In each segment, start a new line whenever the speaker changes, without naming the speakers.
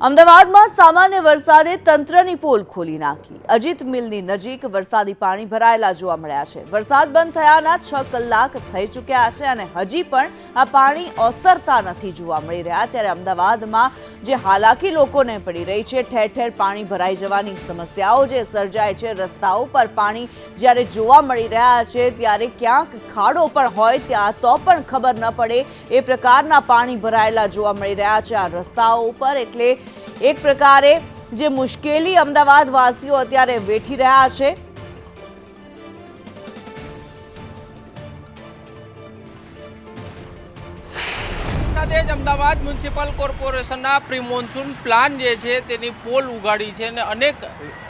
અમદાવાદમાં સામાન્ય વરસાદે તંત્રની પોલ ખોલી નાખી. અજીત મિલની નજીક વરસાદી પાણી ભરાયેલા જોવા મળ્યા છે. વરસાદ બંધ થયાના છ કલાક થઈ ચૂક્યા છે અને હજી પણ આ પાણી ઓસરતા નથી જોવા મળી રહ્યા. ત્યારે અમદાવાદમાં જે હાલાકી લોકોને પડી રહી છે, ઠેર ઠેર પાણી ભરાઈ જવાની સમસ્યાઓ જે સર્જાય છે રસ્તાઓ પર પાણી જ્યારે જોવા મળી રહ્યા છે, ત્યારે ક્યાંક ખાડો પણ હોય ત્યાં તો પણ ખબર ન પડે. એ પ્રકારના પાણી ભરાયેલા જોવા મળી રહ્યા છે. આ રસ્તાઓ ઉપર એટલે એક પ્રકારે જે મુશ્કેલી અમદાવાદ વાસીઓ અત્યારે વેઠી રહ્યા છે.
સાથે જ અમદાવાદ મ્યુનિસિપલ કોર્પોરેશનના પ્રી મોન્સૂન પ્લાન જે છે તેની પોલ ઉગાડી છે અને અનેક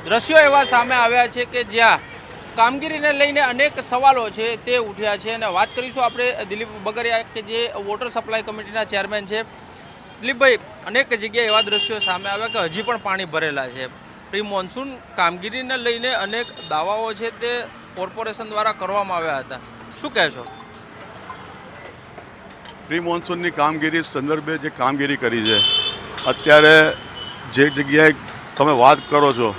દ્રશ્યો એવા સામે આવ્યા છે કે જ્યાં કામગીરીને લઈને અનેક સવાલો છે તે ઉઠ્યા છે. અને વાત કરીશું આપણે દિલીપ બગરિયા કે જે વોટર સપ્લાય કમિટીના ચેરમેન છે. દિલીપભાઈ, અનેક જગ્યાએ એવા દ્રશ્યો સામે આવ્યા કે હજી પણ પાણી ભરેલા છે. પ્રી મોન્સૂન કામગીરીને લઈને અનેક દાવાઓ છે તે કોર્પોરેશન દ્વારા કરવામાં આવ્યા હતા. શું કહેશો
પ્રી મોન્સૂનની કામગીરી સંદર્ભે જે કામગીરી કરી છે, અત્યારે જે જગ્યાએ તમે વાત કરો છો,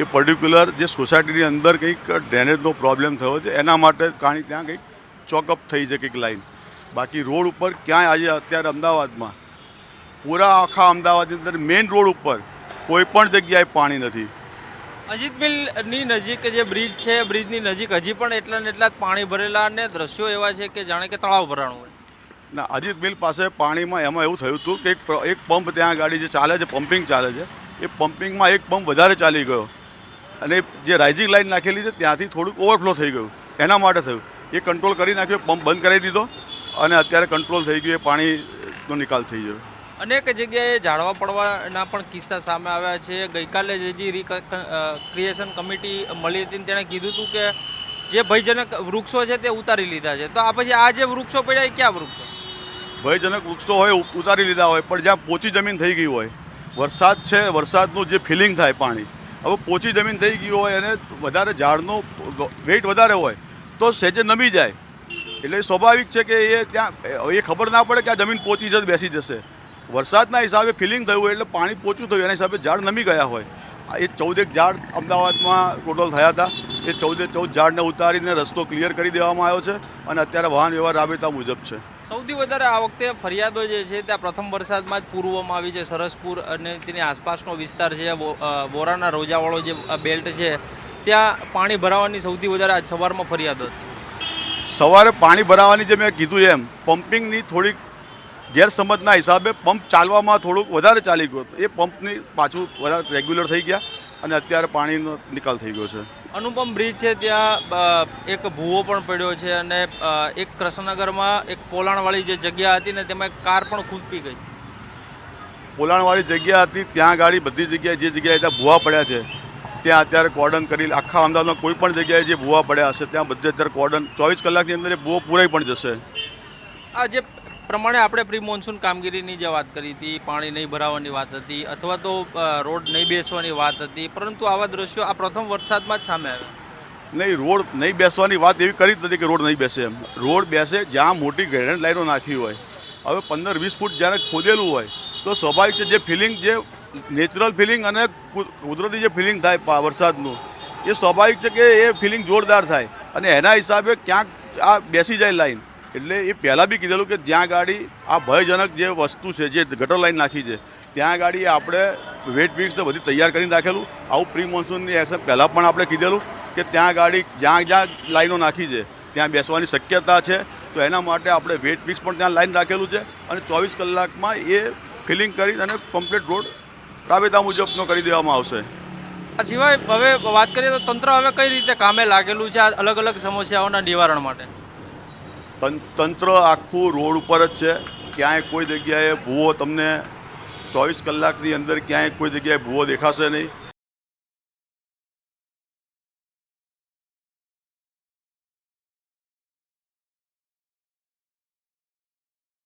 એ પર્ટિક્યુલર જે સોસાયટીની અંદર કંઈક ડ્રેનેજનો પ્રોબ્લેમ થયો છે, એના માટે કાણી ત્યાં કંઈક ચોકઅપ થઈ છે, કંઈક લાઈન. બાકી રોડ ઉપર ક્યાંય આજે અત્યારે અમદાવાદમાં પૂરા આખા અમદાવાદની અંદર મેઇન રોડ ઉપર કોઈ પણ જગ્યાએ પાણી નથી.
અજીત મિલની નજીક જે બ્રિજ છે બ્રિજની નજીક હજી પણ એટલા ને એટલા પાણી ભરેલા અને દ્રશ્યો એવા છે કે જાણે કે તળાવ ભરાણું હોય.
ના અજીત મિલ પાસે પાણીમાં એમાં એવું થયું હતું કે એક એક પંપ ત્યાં ગાડી જે ચાલે છે પમ્પિંગ ચાલે છે એ પમ્પિંગમાં એક પંપ વધારે ચાલી ગયો. અને જે રાઇઝિંગ લાઇન નાખેલી છે ત્યાંથી થોડુંક ઓવરફ્લો થઈ ગયું. એના માટે થયું. એ કંટ્રોલ કરી નાખ્યો પંપ બંધ કરી દીધો અને અત્યારે કંટ્રોલ થઈ ગયું એ પાણીનો નિકાલ થઈ ગયો.
અનેક જગ્યાએ ઝાડવા પડવાના પણ કિસ્સા સામે આવ્યા છે. ગઈકાલે જે જે ક્રિએશન કમિટી મળી હતી તેણે કીધું હતું કે જે ભયજનક વૃક્ષો છે તે ઉતારી લીધા છે. તો આ પછી આ જે વૃક્ષો પડ્યા એ ક્યાં વૃક્ષો?
ભયજનક વૃક્ષો હોય ઉતારી લીધા હોય, પણ જ્યાં પોચી જમીન થઈ ગઈ હોય, વરસાદ છે, વરસાદનું જે ફિલિંગ થાય પાણી, હવે પોચી જમીન થઈ ગઈ હોય અને વધારે ઝાડનો વેઇટ વધારે હોય, તો સહેજે નમી જાય. એટલે સ્વાભાવિક છે કે એ ત્યાં, એ ખબર ના પડે કે આ જમીન પોચી જશે બેસી જશે. વરસાદના હિસાબે ફિલિંગ થયું હોય એટલે પાણી પોચું થયું. એના હિસાબે ઝાડ નમી ગયા હોય. એ ચૌદેક ઝાડ અમદાવાદમાં ટોટલ થયા હતા. એ ચૌદે ચૌદ ઝાડને ઉતારીને રસ્તો ક્લિયર કરી દેવામાં આવ્યો છે અને અત્યારે વાહન વ્યવહાર રાબેતા મુજબ છે.
સૌથી વધારે આ વખતે ફરિયાદો જે છે ત્યાં પ્રથમ વરસાદમાં જ પૂર્વમાં આવી છે. સરસપુર અને તેની આસપાસનો વિસ્તાર છે. બોરાના રોજાવાળો જે બેલ્ટ છે ત્યાં પાણી ભરાવાની સૌથી વધારે આજ સવારમાં ફરિયાદો
સવારે પાણી ભરાવાની જે મેં કીધું એમ પમ્પિંગની થોડીક ગેરસમજના હિસાબે પંપ ચાલવામાં થોડુંક વધારે ચાલી ગયો એ પંપની પાછું વધારે રેગ્યુલર થઈ ગયા અને અત્યારે પાણીનો નિકાલ થઈ ગયો છે.
અનુપમ બ્રિજ છે ત્યાં એક ભૂવો પણ પડ્યો છે અને એક કૃષ્ણનગરમાં એક પોલાણવાળી જે જગ્યા હતી ને તેમાં એક કાર પણ ખૂંપી ગઈ.
પોલાણવાળી જગ્યા હતી ત્યાં ગાડી બધી જગ્યાએ જે જગ્યાએ ત્યાં ભૂવા પડ્યા છે ત્યાં અત્યારે કોર્ડન કરી આખા અમદાવાદમાં કોઈ પણ જગ્યાએ જે ભૂવા પડ્યા હશે ત્યાં બધે અત્યારે કોર્ડન ચોવીસ કલાકની અંદર એ ભૂવો પૂરાઈ પણ જશે.
આ જે પ્રમાણે આપણે પ્રી મોન્સૂન કામગીરીની જે વાત કરી હતી, પાણી નહીં ભરાવાની વાત હતી, અથવા તો રોડ નહીં બેસવાની વાત હતી, પરંતુ આવા દ્રશ્યો આ પ્રથમ વરસાદમાં જ સામે આવ્યા.
નહીં, રોડ નહીં બેસવાની વાત એવી કરી જ નથી કે રોડ નહીં બેસે એમ. રોડ બેસે જ્યાં મોટી ગ્રેનેડ લાઈનો નાખી હોય. હવે પંદર, વીસ ફૂટ જ્યારે ખોદેલું હોય, તો સ્વાભાવિક છે જે ફિલિંગ જે નેચરલ ફિલિંગ અને કુદરતી જે ફિલિંગ થાય વરસાદનું, એ સ્વાભાવિક છે કે એ ફિલિંગ જોરદાર થાય. અને એના હિસાબે ક્યાંક આ બેસી જાય લાઈન એટલે એ પહેલાં બી કીધેલું કે જ્યાં ગાડી આ ભયજનક જે વસ્તુ છે, જે ગટર લાઈન નાખી છે, ત્યાં ગાડી આપણે વેટ વિક્સને બધી તૈયાર કરીને રાખેલું. આવું પ્રી મોન્સૂનની એક્શન પહેલાં પણ આપણે કીધેલું કે ત્યાં ગાડી જ્યાં જ્યાં લાઈનો નાખી છે, ત્યાં બેસવાની શક્યતા છે. તો એના માટે આપણે વેટ વિક્સ પણ ત્યાં લાઈન રાખેલું છે અને ચોવીસ કલાકમાં એ ફિલિંગ કરી અને કમ્પ્લીટ રોડ રાબેતા મુજબનો કરી દેવામાં આવશે.
આ સિવાય હવે વાત કરીએ તો તંત્ર હવે કઈ રીતે કામે લાગેલું છે આ અલગ અલગ સમસ્યાઓના નિવારણ માટે?
તંત્ર આખું રોડ ઉપર જ છે. ક્યાંય કોઈ જગ્યાએ ભૂવો તમને ચોવીસ કલાકની અંદર ક્યાંય કોઈ જગ્યાએ ભૂવો દેખાશે નહીં.